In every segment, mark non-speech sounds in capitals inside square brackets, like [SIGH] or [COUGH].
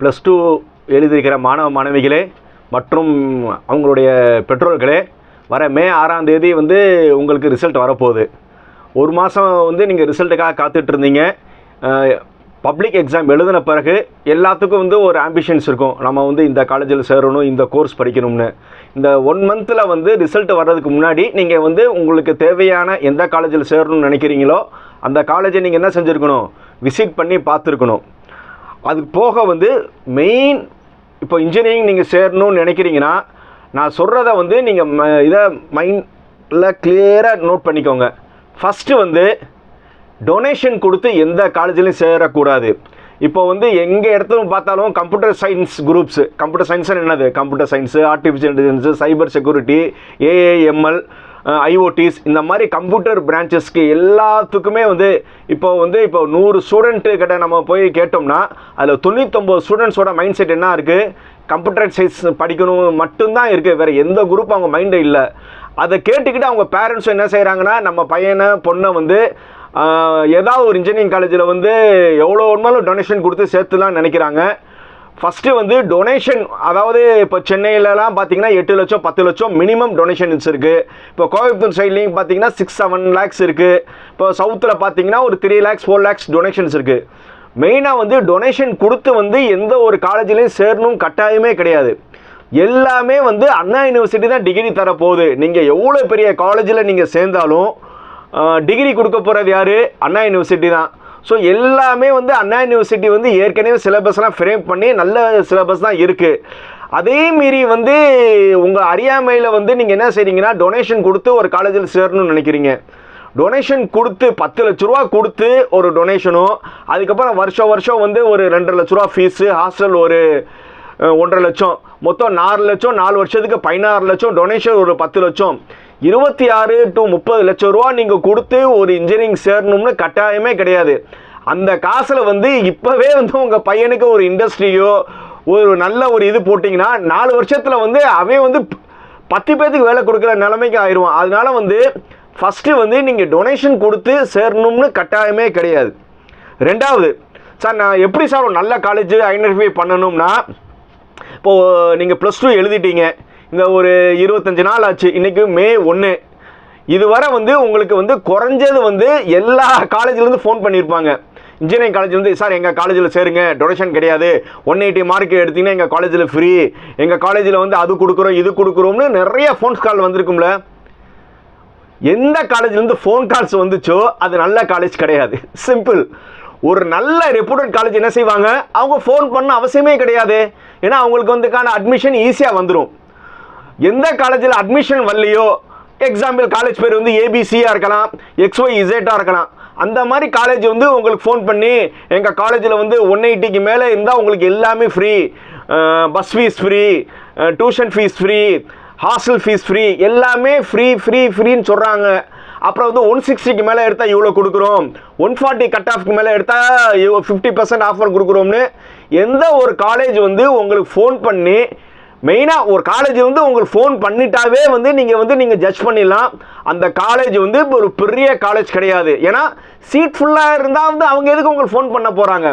Plus two எழுதியிருக்கிற மாணவ மாணவிகளே மற்றும் அவங்களுடைய பெற்றோர்களே வர மே ஆறாம் தேதி வந்து உங்களுக்கு ரிசல்ட் வரப்போகுது. ஒரு மாதம் வந்து நீங்கள் ரிசல்ட்டுக்காக காத்துட்டு இருந்தீங்க. பப்ளிக் எக்ஸாம் எழுதின பிறகு எல்லாத்துக்கும் வந்து ஒரு ஆம்பிஷன்ஸ் இருக்கும். நம்ம வந்து இந்த காலேஜில் சேரணும் இந்த கோர்ஸ் படிக்கணும்னு. இந்த ஒன் மந்தில் வந்து ரிசல்ட் வர்றதுக்கு முன்னாடி நீங்கள் வந்து உங்களுக்கு தேவையான எந்த காலேஜில் சேரணும்னு நினைக்கிறீங்களோ அந்த காலேஜை நீங்கள் என்ன செஞ்சுருக்கணும்? விசிட் பண்ணி பார்த்துருக்கணும். அது போக வந்து மெயின் இப்போ இன்ஜினியரிங் நீங்கள் சேரணும்னு நினைக்கிறீங்கன்னா நான் சொல்கிறத வந்து நீங்கள் ம இதை மைண்டில் கிளியராக நோட் பண்ணிக்கோங்க. ஃபஸ்ட்டு வந்து டொனேஷன் கொடுத்து எந்த காலேஜ்லையும் சேரக்கூடாது. இப்போ வந்து எங்கள் இடத்துல பார்த்தாலும் computer science groups computer science என்னது? Computer science artificial intelligence cyber security AAML IOTs இந்த மாதிரி கம்ப்யூட்டர் பிரான்ச்சஸ்க்கு எல்லாத்துக்குமே வந்து இப்போ வந்து இப்போ நூறு ஸ்டூடெண்ட்டு கிட்ட நம்ம போய் கேட்டோம்னா அதில் தொண்ணூத்தொம்பது ஸ்டூடெண்ட்ஸோட மைண்ட் செட் என்ன இருக்குது கம்ப்யூட்டர் சயின்ஸ் படிக்கணும் மட்டும்தான் இருக்குது வேறு எந்த குரூப் அவங்க மைண்டு இல்லை. அதை கேட்டுக்கிட்டு அவங்க பேரண்ட்ஸும் என்ன செய்கிறாங்கன்னா நம்ம பையனை பொண்ணை வந்து ஏதாவது ஒரு இன்ஜினியரிங் காலேஜில் வந்து எவ்வளோ ஒன்றாலும் டொனேஷன் கொடுத்து சேர்த்துலாம் நினைக்கிறாங்க. ஃபஸ்ட்டு வந்து டொனேஷன் அதாவது இப்போ சென்னையிலலாம் பார்த்தீங்கன்னா எட்டு லட்சம் பத்து லட்சம் மினிமம் டொனேஷன்ஸ் இருக்குது இப்போ கோயம்புத்தூர் சைட்லேயும் பார்த்தீங்கன்னா சிக்ஸ் செவன் லேக்ஸ் இருக்குது இப்போ சவுத்தில் பார்த்தீங்கன்னா ஒரு three lakhs four lakhs donations இருக்குது மெயினாக வந்து டொனேஷன் கொடுத்து வந்து எந்த ஒரு காலேஜ்லேயும் சேரணும் கட்டாயமே கிடையாது. எல்லாமே வந்து அண்ணா யூனிவர்சிட்டி தான் டிகிரி தரப்போகுது நீங்கள் எவ்வளோ பெரிய காலேஜில் நீங்கள் சேர்ந்தாலும் டிகிரி கொடுக்க போகிறது யார்? அண்ணா யூனிவர்சிட்டி தான். ஸோ எல்லாமே வந்து அண்ணா யூனிவர்சிட்டி வந்து ஏற்கனவே சிலபஸ்லாம் ஃப்ரேம் பண்ணி நல்ல சிலபஸ் தான் இருக்குது அதே மீறி வந்து உங்கள் அறியாமையில் வந்து நீங்கள் என்ன செய்கிறீங்கன்னா டொனேஷன் கொடுத்து ஒரு காலேஜில் சேரணும்னு நினைக்கிறீங்க. டொனேஷன் கொடுத்து பத்து லட்ச ரூபா கொடுத்து ஒரு டொனேஷனும் அதுக்கப்புறம் வருஷம் வருஷம் வந்து ஒரு ரெண்டரை லட்ச ரூபா ஃபீஸு ஹாஸ்டல் ஒரு ஒன்றரை லட்சம். மொத்தம் நாலு லட்சம் நாலு வருஷத்துக்கு பதினாறு லட்சம் டொனேஷன் ஒரு பத்து லட்சம். இருபத்தி ஆறு டு முப்பது லட்சம் ரூபா நீங்கள் கொடுத்து ஒரு இன்ஜினியரிங் சேரணும்னு கட்டாயமே கிடையாது. அந்த காசில் வந்து இப்போவே வந்து உங்கள் பையனுக்கு ஒரு இண்டஸ்ட்ரியோ ஒரு நல்ல ஒரு இது போட்டிங்கன்னா நாலு வருஷத்தில் வந்து அவன் வந்து பத்து பேர்த்துக்கு வேலை கொடுக்குற நிலைமைக்கு ஆயிடுவான். அதனால வந்து ஃபஸ்ட்டு வந்து நீங்கள் டொனேஷன் கொடுத்து சேரணும்னு கட்டாயமே கிடையாது. ரெண்டாவது சார் நான் எப்படி சார் ஒரு நல்ல காலேஜ் ஐடென்டிஃபை பண்ணணும்னா இப்போது நீங்கள் ப்ளஸ் டூ எழுதிட்டீங்க. இந்த ஒரு இருபத்தஞ்சு நாள் ஆச்சு. இன்றைக்கி மே ஒன்று இதுவரை வந்து உங்களுக்கு வந்து குறைஞ்சது வந்து எல்லா காலேஜ்லேருந்து ஃபோன் பண்ணியிருப்பாங்க இன்ஜினியரிங் காலேஜ்லேருந்து சார் எங்கள் காலேஜில் சேருங்க. டொனேஷன் கிடையாது. ஒன் எயிட்டி மார்க் எடுத்திங்கன்னா எங்கள் காலேஜில் ஃப்ரீ எங்கள் காலேஜில் வந்து அது கொடுக்குறோம் இது கொடுக்குறோம்னு நிறைய ஃபோன்ஸ் கால் வந்திருக்கும்ல. எந்த காலேஜ்லேருந்து ஃபோன் கால்ஸ் வந்துச்சோ அது நல்ல காலேஜ் கிடையாது. சிம்பிள் ஒரு நல்ல ரெப்யூட்டட் காலேஜ் என்ன செய்வாங்க? அவங்க ஃபோன் பண்ண அவசியமே கிடையாது. ஏன்னா அவங்களுக்கு வந்துக்கான அட்மிஷன் ஈஸியாக வந்துடும் எந்த காலேஜில் அட்மிஷன் வரலையோ எக்ஸாம்பிள் காலேஜ் பேர் வந்து ஏபிசியாக இருக்கலாம் எக்ஸ்ஒய் இசேட்டாக இருக்கலாம். அந்த மாதிரி காலேஜ் வந்து உங்களுக்கு ஃபோன் பண்ணி எங்கள் காலேஜில் வந்து ஒன் எயிட்டிக்கு மேலே இருந்தால் உங்களுக்கு எல்லாமே free bus fees free tuition fees free hostel fees free எல்லாமே ஃப்ரீ ஃப்ரீ ஃப்ரீன்னு சொல்கிறாங்க அப்புறம் வந்து ஒன் சிக்ஸ்டிக்கு மேலே எடுத்தால் இவ்வளோ கொடுக்குறோம். ஒன் ஃபார்ட்டி கட் ஆஃப்க்கு மேலே எடுத்தால் ஃபிஃப்டி பர்சன்ட் ஆஃபர் கொடுக்குறோம்னு. எந்த ஒரு காலேஜ் வந்து உங்களுக்கு ஃபோன் பண்ணி மெயினாக ஒரு காலேஜ் வந்து உங்களுக்கு ஃபோன் பண்ணிட்டாவே வந்து நீங்கள் வந்து நீங்கள் ஜட்ஜ் பண்ணிடலாம். அந்த காலேஜ் வந்து இப்போ ஒரு பெரிய காலேஜ் கிடையாது. ஏன்னா சீட் ஃபுல்லாக இருந்தால் வந்து அவங்க எதுக்கு உங்களுக்கு ஃபோன் பண்ண போகிறாங்க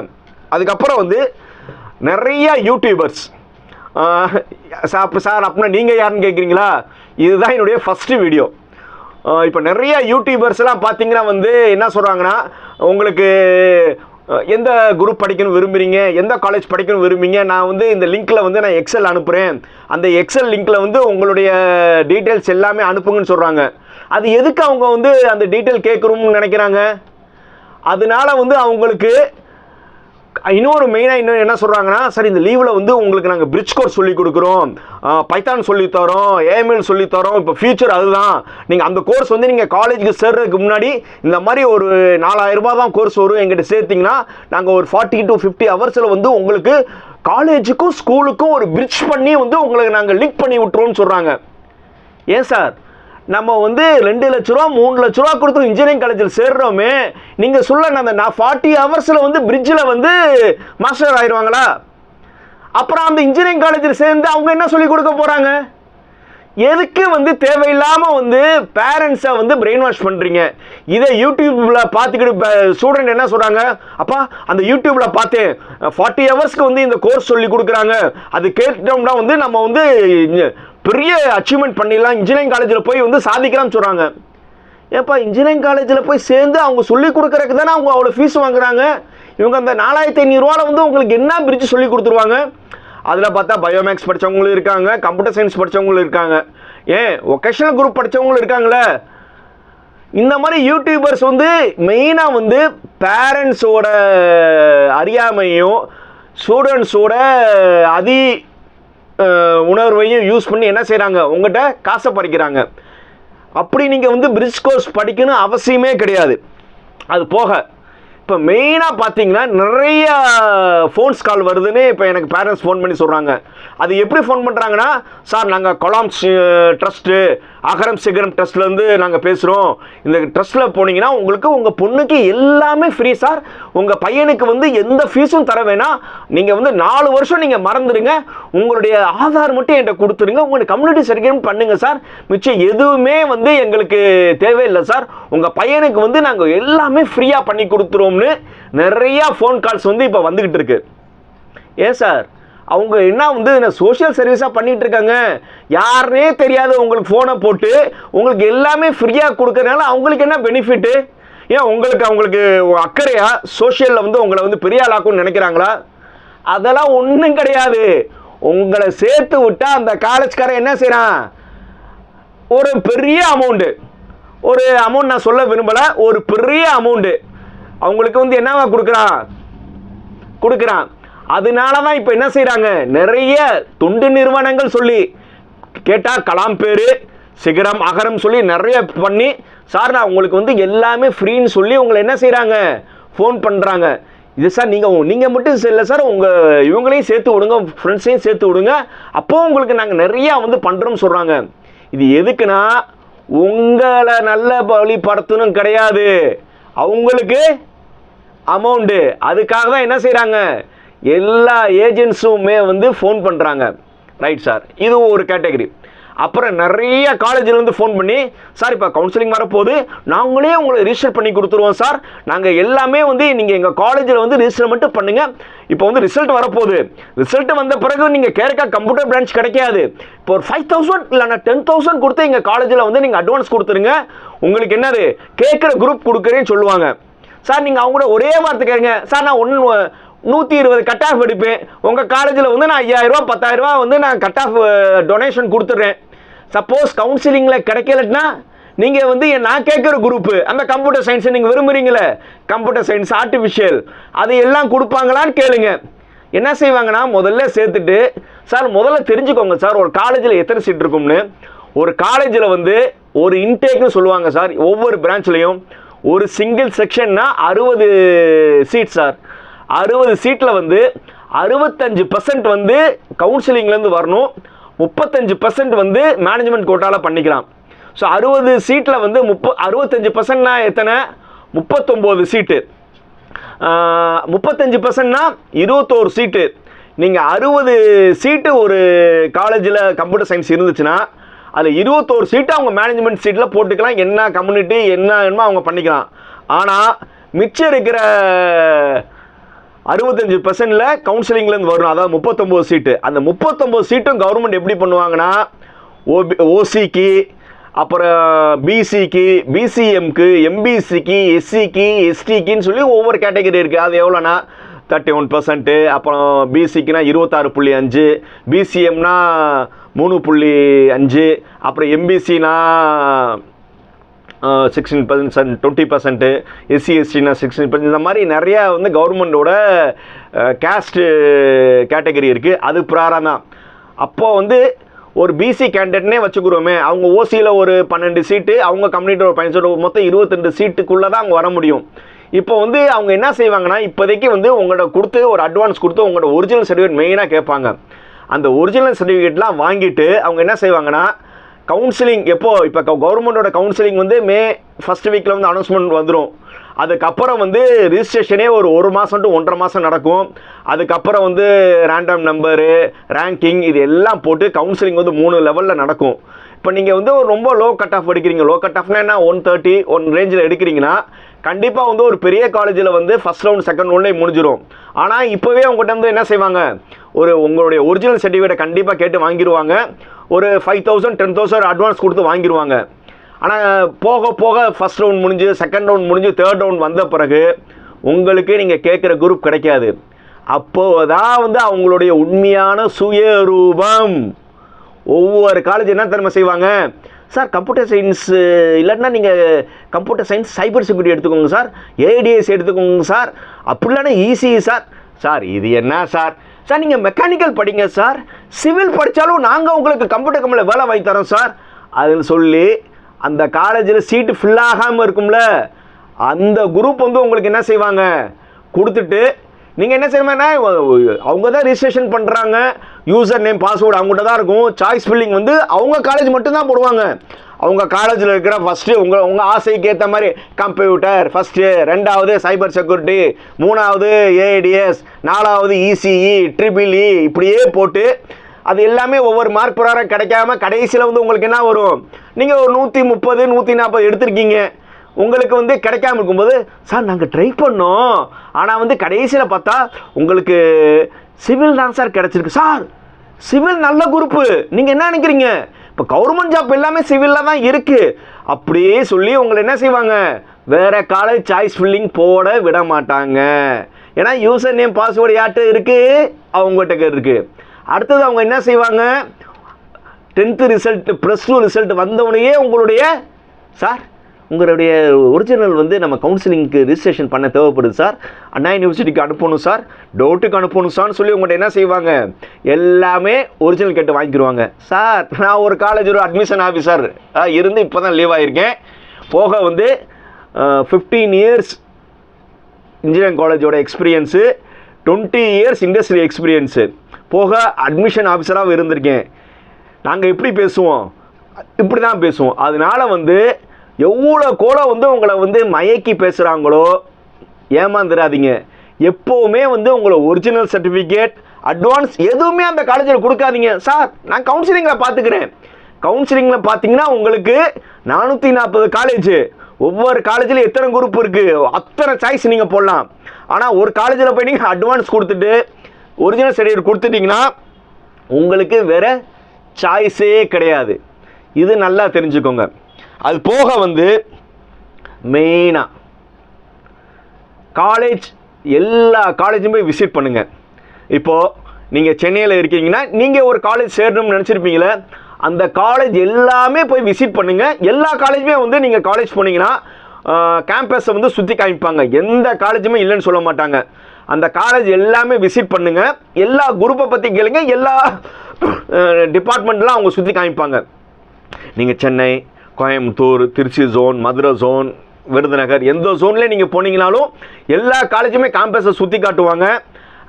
அதுக்கப்புறம் வந்து நிறைய யூடியூபர்ஸ் சார் சார் அப்படின்னா நீங்கள் யாருன்னு கேட்குறீங்களா இதுதான் என்னுடைய ஃபஸ்ட்டு வீடியோ இப்போ நிறைய யூடியூபர்ஸ் எல்லாம் பார்த்தீங்கன்னா வந்து என்ன சொல்கிறாங்கன்னா உங்களுக்கு எந்த குரூப் படிக்கணும் விரும்புகிறீங்க எந்த காலேஜ் படிக்கணும் விரும்புறீங்க? நான் வந்து இந்த லிங்க்கில் வந்து நான் எக்ஸல் அனுப்புகிறேன் அந்த எக்ஸல் லிங்க்கில் வந்து உங்களுடைய டீட்டெயில்ஸ் எல்லாமே அனுப்புங்கன்னு சொல்கிறாங்க அது எதுக்கு அவங்க வந்து அந்த டீட்டெயில் கேட்குறோம்னு நினைக்கிறாங்க? அதனால வந்து அவங்களுக்கு இன்னொரு மெயினாக இன்னும் என்ன சொல்கிறாங்கன்னா சார் இந்த லீவில் வந்து உங்களுக்கு நாங்கள் பிரிட்ஜ் கோர்ஸ் சொல்லி கொடுக்குறோம். பைத்தான் சொல்லி தரோம் ஏஎம்எல் சொல்லி தரோம். இப்போ ஃபியூச்சர் அதுதான். நீங்கள் அந்த கோர்ஸ் வந்து நீங்கள் காலேஜுக்கு சேர்றதுக்கு முன்னாடி இந்த மாதிரி ஒரு நாலாயிரம் ரூபாய் தான் கோர்ஸ் வரும் எங்கிட்ட சேர்த்திங்கன்னா நாங்கள் ஒரு ஃபார்ட்டி டு ஃபிஃப்டி ஹவர்ஸில் வந்து உங்களுக்கு காலேஜுக்கும் ஸ்கூலுக்கும் ஒரு பிரிட்ஜ் பண்ணி வந்து உங்களுக்கு நாங்கள் லிங்க் பண்ணி விட்டுருவோம்னு சொல்கிறாங்க ஏன் சார்? நம்ம வந்து ரெண்டு லட்ச ரூபா மூணு லட்ச ரூபா கொடுத்து இன்ஜினியரிங் காலேஜில் சேர்றோமே நீங்கள் சொல்ல அந்த நான் ஃபார்ட்டி ஹவர்ஸில் வந்து பிரிட்ஜில் வந்து மாஸ்டர் ஆயிடுவாங்களா அப்புறம் அந்த இன்ஜினியரிங் காலேஜில் சேர்ந்து அவங்க என்ன சொல்லி கொடுக்க போகிறாங்க எதுக்கு வந்து தேவையில்லாமல் வந்து பேரண்ட்ஸை வந்து பிரெயின் வாஷ் பண்ணுறீங்க இதை யூடியூப்பில் பார்த்துக்கிட்டு ஸ்டூடெண்ட் என்ன சொல்கிறாங்க அப்பா அந்த யூடியூப்பில் பார்த்தேன். ஃபார்ட்டி ஹவர்ஸ்க்கு வந்து இந்த கோர்ஸ் சொல்லி கொடுக்குறாங்க. அது கேட்டோம்னா வந்து நம்ம வந்து பெரிய அச்சீவ்மெண்ட் பண்ணிடலாம். இன்ஜினியரிங் காலேஜில் போய் வந்து சாதிக்கலாம்னு சொல்கிறாங்க ஏப்பா இன்ஜினியரிங் காலேஜில் போய் சேர்ந்து அவங்க சொல்லி கொடுக்குறதுக்கு தானே அவங்க அவ்வளோ ஃபீஸ் வாங்குறாங்க? இவங்க அந்த நாலாயிரத்தி ஐநூறுரூவாவில் வந்து உங்களுக்கு என்ன பிரித்து சொல்லி கொடுத்துருவாங்க? அதில் பார்த்தா பயோமேக்ஸ் படித்தவங்களும் இருக்காங்க கம்ப்யூட்டர் சயின்ஸ் படித்தவங்களும் இருக்காங்க. ஏன்? ஒகேஷனல் குரூப் படித்தவங்களும் இருக்காங்களே இந்த மாதிரி யூடியூபர்ஸ் வந்து மெயினாக வந்து பேரண்ட்ஸோட அறியாமையும் ஸ்டூடெண்ட்ஸோட அதி உணர்வையும் யூஸ் பண்ணி என்ன செய்கிறாங்க உங்கள்கிட்ட காசை பறிக்கிறாங்க. அப்படி நீங்கள் வந்து பிரிட்ஜ் கோர்ஸ் படிக்கணும் அவசியமே கிடையாது. அது போக இப்போ மெயினாக பார்த்தீங்கன்னா நிறைய ஃபோன்ஸ் கால் வருதுன்னு இப்போ எனக்கு பேரண்ட்ஸ் ஃபோன் பண்ணி சொல்கிறாங்க அது எப்படி ஃபோன் பண்ணுறாங்கன்னா சார் நாங்கள் கொலாம்ஸ் ட்ரஸ்ட்டு அகரம் சிகரம் ட்ரஸ்ட்லேருந்து நாங்கள் பேசுகிறோம் இந்த ட்ரஸ்ட்டில் போனீங்கன்னா உங்களுக்கு உங்கள் பொண்ணுக்கு எல்லாமே ஃப்ரீ சார் உங்கள் பையனுக்கு வந்து எந்த ஃபீஸும் தர வேணாம். நீங்கள் வந்து நாலு வருஷம் நீங்கள் மறந்துடுங்க உங்களுடைய ஆதார் மட்டும் என்கிட்ட கொடுத்துருங்க. உங்களுக்கு கம்யூனிட்டி சர்டிஃபிகேட் பண்ணுங்கள் சார் மிச்சம் எதுவுமே வந்து எங்களுக்கு தேவையில்லை சார் உங்கள் பையனுக்கு வந்து நாங்கள் எல்லாமே ஃப்ரீயாக பண்ணி கொடுத்துருவோம்னு நிறையா ஃபோன் கால்ஸ் வந்து இப்போ வந்துக்கிட்டு இருக்கு. ஏன் சார் அவங்க என்ன வந்து சோஷியல் சர்வீஸாக பண்ணிகிட்டு இருக்காங்க யாருனே தெரியாத உங்களுக்கு ஃபோனை போட்டு உங்களுக்கு எல்லாமே ஃப்ரீயாக கொடுக்கறதுனால அவங்களுக்கு என்ன பெனிஃபிட்டு ஏன் உங்களுக்கு அவங்களுக்கு அக்கறையாக சோஷியலில் வந்து உங்களை வந்து பெரிய ஆளாக்கும்னு நினைக்கிறாங்களா? அதெல்லாம் ஒன்றும் கிடையாது. உங்களை சேர்த்து விட்டால் அந்த காலேஜ்காரன் என்ன செய்கிறான் ஒரு பெரிய அமௌண்ட்டு ஒரு அமௌண்ட் நான் சொல்ல விரும்பலை ஒரு பெரிய அமௌண்ட்டு அவங்களுக்கு வந்து என்னவா கொடுக்குறான் கொடுக்குறான். அதனால தான் இப்போ என்ன செய்கிறாங்க நிறைய தொண்டு நிறுவனங்கள் சொல்லி கேட்டால் கலாம் பேர் சிகரம் அகரம் சொல்லி நிறைய பண்ணி சார் நான் உங்களுக்கு வந்து எல்லாமே ஃப்ரீன்னு சொல்லி உங்களை என்ன செய்கிறாங்க ஃபோன் பண்ணுறாங்க இது சார் நீங்கள் நீங்கள் மட்டும் இல்லை சார் உங்கள் இவங்களையும் சேர்த்து விடுங்க ஃப்ரெண்ட்ஸையும் சேர்த்து விடுங்க. அப்போ உங்களுக்கு நாங்கள் நிறையா வந்து பண்ணுறோம்னு சொல்கிறாங்க இது எதுக்குன்னா உங்களை நல்ல வழிபடுத்தணும் கிடையாது. அவங்களுக்கு அமௌண்ட்டு அதுக்காக தான் என்ன செய்கிறாங்க எல்லா ஏஜென்ட்ஸுமே வந்து ஃபோன் பண்ணுறாங்க ரைட் சார் இது ஒரு கேட்டகரி அப்புறம் நிறைய காலேஜில் வந்து ஃபோன் பண்ணி சார் இப்போ கவுன்சிலிங் வரப்போகுது. நாங்களே உங்களை ரிஜிஸ்டர் பண்ணி கொடுத்துருவோம் சார் நாங்கள் எல்லாமே வந்து நீங்கள் எங்கள் காலேஜில் வந்து ரிஜிஸ்டர் மட்டும் பண்ணுங்கள் இப்போ வந்து ரிசல்ட் வரப்போகுது. ரிசல்ட் வந்த பிறகு நீங்கள் கேட்க கம்ப்யூட்டர் பிரான்ச் கிடைக்காது. இப்போ ஒரு ஃபைவ் தௌசண்ட் இல்லைன்னா டென் தௌசண்ட் கொடுத்து எங்கள் காலேஜில் வந்து நீங்கள் அட்வான்ஸ் கொடுத்துருங்க. உங்களுக்கு என்னது? கேட்குற குரூப் கொடுக்குறேன்னு சொல்லுவாங்க. சார் நீங்கள் அவங்க ஒரே வார்த்தை கேளுங்க. சார் நான் ஒன்று நூற்றி இருபது கட் ஆஃப் எடுப்பேன். உங்கள் காலேஜில் வந்து நான் ஐயாயிரரூவா பத்தாயிரரூவா வந்து நான் கட் ஆஃப் டொனேஷன் கொடுத்துட்றேன். சப்போஸ் கவுன்சிலிங்கில் கிடைக்கலன்னா நீங்கள் வந்து என் நான் கேட்குற குரூப்பு அந்த கம்ப்யூட்டர் சயின்ஸை நீங்கள் விரும்புகிறீங்களே கம்ப்யூட்டர் சயின்ஸ் ஆர்டிஃபிஷியல் அது எல்லாம் கொடுப்பாங்களான்னு கேளுங்க. என்ன செய்வாங்கன்னா முதல்ல சேர்த்துட்டு சார் முதல்ல தெரிஞ்சுக்கோங்க சார் ஒரு காலேஜில் எத்தனை சீட் இருக்கும்னு. ஒரு காலேஜில் வந்து ஒரு இன்டேக்னு சொல்லுவாங்க சார் ஒவ்வொரு பிரான்ச்லேயும் ஒரு சிங்கிள் செக்ஷன்னா அறுபது சீட் சார். அறுபது சீட்டில் வந்து அறுபத்தஞ்சு பர்சன்ட் வந்து கவுன்சிலிங்லேருந்து வரணும். முப்பத்தஞ்சு பர்சன்ட் வந்து மேனேஜ்மெண்ட் கோட்டாவில் பண்ணிக்கலாம். ஸோ அறுபது சீட்டில் வந்து முப்ப அறுபத்தஞ்சு பர்சன்ட்னா எத்தனை? முப்பத்தொம்போது சீட்டு முப்பத்தஞ்சு பர்சன்ட்னா இருபத்தோரு சீட்டு நீங்கள் அறுபது சீட்டு ஒரு காலேஜில் கம்ப்யூட்டர் சயின்ஸ் இருந்துச்சுன்னா அதில் இருபத்தோரு சீட்டு அவங்க மேனேஜ்மெண்ட் சீட்டில் போட்டுக்கலாம். என்ன கம்யூனிட்டி என்ன என்னமோ அவங்க பண்ணிக்கலாம். ஆனால் மிச்சம் இருக்கிற அறுபத்தஞ்சு பர்சன்டில் கவுன்சிலிங்லேருந்து வரும். அதாவது முப்பத்தொம்போது சீட்டு அந்த முப்பத்தொம்போது சீட்டும் கவர்மெண்ட் எப்படி பண்ணுவாங்கன்னா ஓபி ஓசிக்கு அப்புறம் பிசிக்கு பிசிஎம்க்கு எம்பிசிக்கு எஸ்சிக்கு எஸ்டிக்குன்னு சொல்லி ஒவ்வொரு கேட்டகரி இருக்குது அது எவ்வளோனா தேர்ட்டி ஒன் பர்சன்ட்டு அப்புறம் பிசிக்குனா இருபத்தாறு புள்ளி அஞ்சு பிசிஎம்னா மூணு புள்ளி அஞ்சு அப்புறம் எம்பிசினா sixteen percent twenty percent SC எஸ்டினா sixteen percent இந்த மாதிரி நிறையா வந்து கவர்மெண்டோட கேஸ்ட்டு கேட்டகரி இருக்குது அது பிரகாரம் தான். அப்போது வந்து ஒரு பிசி கேண்டிடேட்னே வச்சுக்கிறோமே அவங்க ஓசியில் ஒரு பன்னெண்டு சீட்டு அவங்க கம்யூனிட்டி ஒரு பதினஞ்சு சீட்டு, மொத்தம் இருபத்தெண்டு சீட்டுக்குள்ளே தான் அவங்க வர முடியும். இப்போ வந்து அவங்க என்ன செய்வாங்கன்னா இப்போதைக்கு வந்து உங்கள்கிட்ட கொடுத்து ஒரு அட்வான்ஸ் கொடுத்து உங்களோட ஒரிஜினல் சர்டிஃபிகேட் மெயினாக கேட்பாங்க அந்த ஒரிஜினல் சர்டிஃபிகேட்லாம் வாங்கிட்டு அவங்க என்ன செய்வாங்கன்னா கவுன்சிலிங் எப்போ? இப்போ கவர்மெண்டோட கவுன்சிலிங் வந்து மே ஃபஸ்ட் வீக்கில் வந்து அனௌன்ஸ்மெண்ட் வந்துடும் அதுக்கப்புறம் வந்து ரிஜிஸ்ட்ரேஷனே ஒரு ஒரு மாதம் டு ஒன்றரை மாதம் நடக்கும். அதுக்கப்புறம் வந்து ரேண்டம் நம்பரு ரேங்கிங் இது எல்லாம் போட்டு கவுன்சிலிங் வந்து மூணு லெவலில் நடக்கும். இப்போ நீங்கள் வந்து ஒரு ரொம்ப லோ கட் ஆஃப் எடுக்கிறீங்க. லோ கட் ஆஃப்னா என்ன? ஒன் தேர்ட்டி ஒன் ரேஞ்சில் எடுக்கிறீங்கன்னா கண்டிப்பாக வந்து ஒரு பெரிய காலேஜில் வந்து ஃபஸ்ட் ரவுண்ட் செகண்ட் ரவுண்ட்லேயே முடிஞ்சிடும் ஆனால் இப்போவே அவங்ககிட்ட வந்து என்ன செய்வாங்க? ஒரு உங்களுடைய ஒரிஜினல் சர்டிஃபிகேட்டை கண்டிப்பாக கேட்டு வாங்கிடுவாங்க ஒரு five thousand ten thousand advance கொடுத்து வாங்கிடுவாங்க ஆனால் போக போக ஃபஸ்ட் ரவுண்ட் முடிஞ்சு செகண்ட் ரவுண்ட் முடிஞ்சு தேர்ட் ரவுண்ட் வந்த பிறகு உங்களுக்கு நீங்கள் கேட்குற குரூப் கிடைக்காது. அப்போதான் வந்து அவங்களுடைய உண்மையான சுயரூபம். ஒவ்வொரு காலேஜ் என்ன திறமை செய்வாங்க? சார் கம்ப்யூட்டர் சயின்ஸ் இல்லைன்னா நீங்கள் கம்ப்யூட்டர் சயின்ஸ் சைபர் செக்யூரிட்டி எடுத்துக்கோங்க சார் ஏடிஎஸ் எடுத்துக்கோங்க சார் அப்படி இல்லைன்னா ஈஸி சார் சார் இது என்ன சார் சார் நீங்கள் மெக்கானிக்கல் படிங்க சார் சிவில் படித்தாலும் நாங்கள் உங்களுக்கு கம்ப்யூட்டர் கம்பெனியில் வேலை வாங்கி தரோம் சார் அதுன்னு சொல்லி அந்த காலேஜில் சீட்டு ஃபில் ஆகாமல் இருக்கும்ல அந்த குரூப் வந்து உங்களுக்கு என்ன செய்வாங்க? கொடுத்துட்டு நீங்கள் என்ன செய்யணும்னா அவங்க தான் ரிஜிஸ்ட்ரேஷன் பண்ணுறாங்க யூசர் நேம் பாஸ்வேர்டு அவங்கள்ட்ட தான் இருக்கும். சாய்ஸ் ஃபில்லிங் வந்து அவங்க காலேஜ் மட்டும்தான் போடுவாங்க. அவங்க காலேஜில் இருக்கிற ஃபஸ்ட்டு உங்கள் உங்கள் ஆசைக்கு ஏற்ற மாதிரி கம்ப்யூட்டர் ஃபஸ்ட்டு ரெண்டாவது சைபர் செக்யூரிட்டி மூணாவது ஏஐடிஎஸ் நாலாவது இசிஇ ட்ரிபிள்இ e, இப்படியே போட்டு அது எல்லாமே ஒவ்வொரு மார்க் பிரகாரம் கிடைக்காம கடைசியில் வந்து உங்களுக்கு என்ன வரும்? நீங்கள் ஒரு நூற்றி முப்பது நூற்றி நாற்பது எடுத்திருக்கீங்க. உங்களுக்கு வந்து கிடைக்காம இருக்கும்போது சார் நாங்கள் ட்ரை பண்ணோம். ஆனால் வந்து கடைசியில் பார்த்தா உங்களுக்கு சிவில் தான் சார் கிடச்சிருக்கு. சார் சிவில் நல்ல குரூப்பு நீங்கள் என்ன நினைக்கிறீங்க? இப்போ கவர்மெண்ட் ஜாப் எல்லாமே சிவிலில் தான் இருக்குது அப்படியே சொல்லி உங்களை என்ன செய்வாங்க? வேறு காலேஜ் சாய்ஸ் ஃபில்லிங் போட விட மாட்டாங்க. ஏன்னா யூசர் நேம் பாஸ்வேர்டு யார்கிட்ட இருக்குது அவங்ககிட்ட இருக்குது அடுத்தது அவங்க என்ன செய்வாங்க? Tenth result plus two result வந்தவனையே உங்களுடைய சார் உங்களுடைய ஒரிஜினல் வந்து நம்ம கவுன்சிலிங்க்கு ரிஜிஸ்ட்ரேஷன் பண்ண தேவைப்படுது சார் அண்ணா யூனிவர்சிட்டிக்கு அனுப்பணும் சார் டவுட்டுக்கு அனுப்பணும் சார்னு சொல்லி உங்கள்கிட்ட என்ன செய்வாங்க? எல்லாமே ஒரிஜினல் கேட்டு வாங்கிக்கிடுவாங்க சார் நான் ஒரு காலேஜ் ஒரு அட்மிஷன் ஆஃபீஸர் இருந்து இப்போ தான் லீவ் ஆகியிருக்கேன் போக வந்து ஃபிஃப்டீன் இயர்ஸ் இன்ஜினியரிங் காலேஜோட experience twenty years industry experience போக அட்மிஷன் ஆஃபீஸராகவும் இருந்திருக்கேன். நாங்கள் எப்படி பேசுவோம். இப்படி தான் பேசுவோம். அதனால வந்து எவ்வளோ கூட வந்து உங்களை வந்து மயக்கி பேசுகிறாங்களோ ஏமாந்துடாதீங்க எப்போவுமே வந்து உங்களை ஒரிஜினல் சர்டிஃபிகேட் அட்வான்ஸ் எதுவுமே அந்த காலேஜில் கொடுக்காதீங்க. சார் நான் கவுன்சிலிங்கில் பார்த்துக்கிறேன் கவுன்சிலிங்கில் பார்த்தீங்கன்னா உங்களுக்கு நானூற்றி நாற்பது காலேஜ் ஒவ்வொரு காலேஜில் எத்தனை குரூப் இருக்குது அத்தனை சாய்ஸ் நீங்கள் போடலாம். ஆனால் ஒரு காலேஜில் போய் நீங்கள் அட்வான்ஸ் கொடுத்துட்டு ஒரிஜினல் சர்டிஃபிகேட் கொடுத்துட்டிங்கன்னா உங்களுக்கு வேற சாய்ஸே கிடையாது. இது நல்லா தெரிஞ்சுக்கோங்க. அது போக வந்து மெயினாக காலேஜ் எல்லா காலேஜும் போய் விசிட் பண்ணுங்கள் இப்போது நீங்கள் சென்னையில் இருக்கீங்கன்னா நீங்கள் ஒரு காலேஜ் சேரணும்னு நினச்சிருப்பீங்களே அந்த காலேஜ் எல்லாமே போய் விசிட் பண்ணுங்கள் எல்லா காலேஜுமே வந்து நீங்கள் காலேஜ் போனீங்கன்னா கேம்பஸை வந்து சுற்றி காமிப்பாங்க. எந்த காலேஜுமே இல்லைன்னு சொல்ல மாட்டாங்க. அந்த காலேஜ் எல்லாமே விசிட் பண்ணுங்கள் எல்லா குரூப்பை பற்றி கேளுங்க. எல்லா டிபார்ட்மெண்ட்லாம் அவங்க சுற்றி காமிப்பாங்க. நீங்கள் சென்னை கோயம்புத்தூர் திருச்சி ஜோன் மதுரை ஜோன் விருதுநகர் எந்த ஜோன்லேயே நீங்கள் போனீங்கனாலும் எல்லா காலேஜுமே கேம்பஸை சுற்றி காட்டுவாங்க.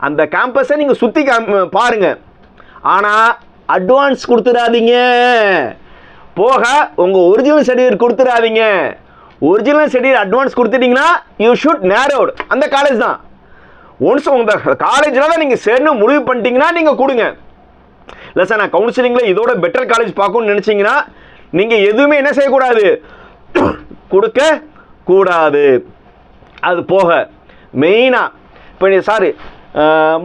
அந்த கேம்பஸை நீங்கள் சுற்றி காம் பாருங்கள் ஆனால் அட்வான்ஸ் கொடுத்துடாதீங்க போக உங்கள் ஒரிஜினல் சர்டிஃபிகேட் கொடுத்துடாதீங்க ஒரிஜினல் சர்டிஃபிகேட் அட்வான்ஸ் கொடுத்துட்டிங்கன்னா யூ ஷுட் நேரோட் அந்த காலேஜ் தான். ஒன்ஸ் உங்கள் காலேஜில் தான் நீங்கள் சேரணும் முடிவு பண்ணிட்டீங்கன்னா நீங்கள் கொடுங்க. இல்லை சார் நான் கவுன்சிலிங்கில் இதோட பெட்டர் காலேஜ் பார்க்கணும்னு நினச்சிங்கன்னா நீங்கள் எதுவுமே என்ன செய்யக்கூடாது? [COUGHS] கொடுக்க கூடாது. அது போக மெயினாக இப்போ நீ சார்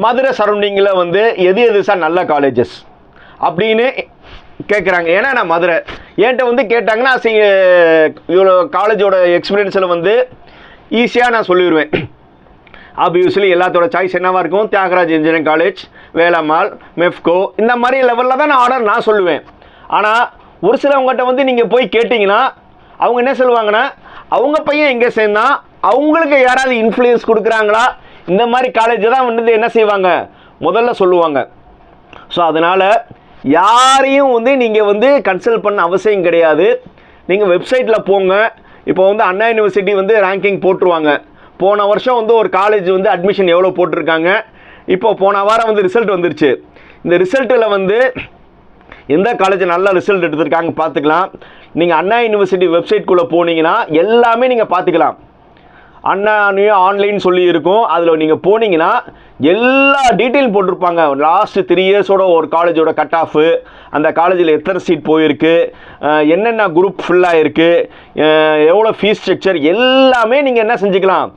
மதுரை சரௌண்டிங்கில் வந்து எது எது சார் நல்ல காலேஜஸ் அப்படின்னு கேட்குறாங்க ஏன்னா நான் மதுரை. என்கிட்ட வந்து கேட்டாங்கன்னா சி இவ்வளோ காலேஜோட எக்ஸ்பீரியன்ஸில் வந்து ஈஸியாக நான் சொல்லிடுவேன் ஆப்வியஸ்லி எல்லாத்தோட சாய்ஸ் என்னவாக இருக்கும்? தியாகராஜ் இன்ஜினியரிங் காலேஜ் வேலம்மாள் மெஃப்கோ இந்த மாதிரி லெவலில் தான் நான் ஆர்டர் நான் சொல்லுவேன். ஆனால் ஒரு சிலவங்ககிட்ட வந்து நீங்கள் போய் கேட்டிங்கன்னா அவங்க என்ன சொல்லுவாங்கன்னா அவங்க பையன் எங்கே சேர்ந்தான்? அவங்களுக்கு யாராவது இன்ஃப்ளூயன்ஸ் கொடுக்குறாங்களா? இந்த மாதிரி காலேஜ் தான் வந்து என்ன செய்வாங்க? முதல்ல சொல்லுவாங்க. ஸோ அதனால் யாரையும் வந்து நீங்கள் வந்து கன்சல்ட் பண்ண அவசியம் கிடையாது. நீங்கள் வெப்சைட்டில் போங்க. இப்போ வந்து அண்ணா யூனிவர்சிட்டி வந்து ரேங்கிங் போட்டுருவாங்க. போன வருஷம் வந்து ஒரு காலேஜ் வந்து அட்மிஷன் எவ்வளோ போட்டிருக்காங்க? இப்போ போன வாரம் வந்து ரிசல்ட் வந்துருச்சு. இந்த ரிசல்ட்டில் வந்து எந்த காலேஜ் நல்ல ரிசல்ட் எடுத்திருக்காங்க பார்த்துக்கலாம். நீங்கள் அண்ணா யூனிவர்சிட்டி வெப்சைட்குள்ளே போனீங்கன்னா எல்லாமே நீங்கள் பார்த்துக்கலாம். அண்ணா ஆன்லைன் சொல்லி இருக்கும். அதில் நீங்கள் போனீங்கன்னா எல்லா டீட்டெயில் போட்டிருப்பாங்க. லாஸ்ட்டு த்ரீ இயர்ஸோட ஒரு காலேஜோட கட் ஆஃபு அந்த காலேஜில் எத்தனை சீட் போயிருக்கு என்னென்ன குரூப் ஃபுல்லாக இருக்குது எவ்வளோ ஃபீஸ் ஸ்ட்ரக்சர் எல்லாமே நீங்கள் என்ன செஞ்சுக்கலாம்.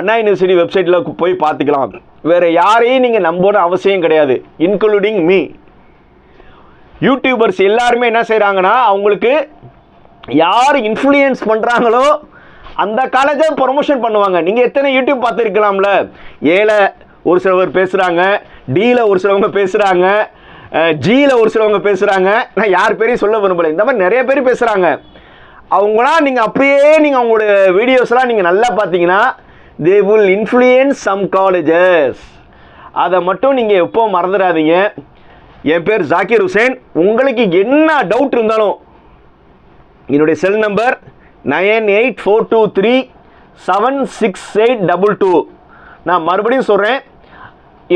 அண்ணா யூனிவர்சிட்டி வெப்சைட்டில் போய் பார்த்துக்கலாம். வேறு யாரையும் நீங்கள் நம்பணும் அவசியம் கிடையாது இன்க்ளூடிங் மீ யூடியூபர்ஸ் எல்லாருமே என்ன செய்கிறாங்கன்னா அவங்களுக்கு யார் இன்ஃப்ளூயன்ஸ் பண்ணுறாங்களோ அந்த காலேஜை ப்ரொமோஷன் பண்ணுவாங்க. நீங்கள் எத்தனை யூடியூப் பார்த்துருக்கலாம்ல? ஏழை ஒரு சிலவர் பேசுகிறாங்க டியில் ஒரு சிலவங்க பேசுகிறாங்க ஜியில் ஒரு சிலவங்க பேசுகிறாங்க நான் யார் பேரையும் சொல்ல விரும்பலை. இந்த மாதிரி நிறைய பேர் பேசுகிறாங்க அவங்களாம் நீங்கள் அப்படியே நீங்கள் அவங்களோட வீடியோஸ்லாம் நீங்கள் நல்லா பார்த்தீங்கன்னா they will influence some colleges அதை மட்டும் நீங்கள் எப்போ மறந்துடாதீங்க. என் பேர் ஜாக்கிர் ஹுசேன். உங்களுக்கு என்ன டவுட் இருந்தாலும் என்னுடைய cell number nine eight four two three seven six eight double two. நான் மறுபடியும் சொல்கிறேன்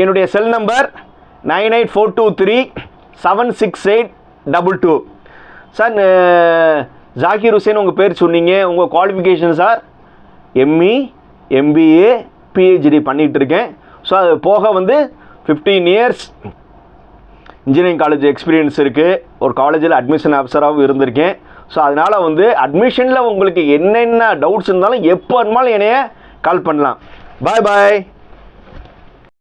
என்னுடைய cell number nine eight four two three seven six eight double two. Sir Zakir Zakir Hussain உங்கள் பேர் சொன்னீங்க. உங்கள் qualification sir ME MBA PhD பண்ணிகிட்டு இருக்கேன். ஸோ அது போக வந்து fifteen years engineering college experience இருக்குது ஒரு காலேஜில் அட்மிஷன் ஆஃபீஸராகவும் இருந்திருக்கேன். ஸோ அதனால் வந்து அட்மிஷனில் உங்களுக்கு என்னென்ன டவுட்ஸ் இருந்தாலும் எப்போ இருந்தாலும் என்னைய கால் பண்ணலாம். பாய் பாய்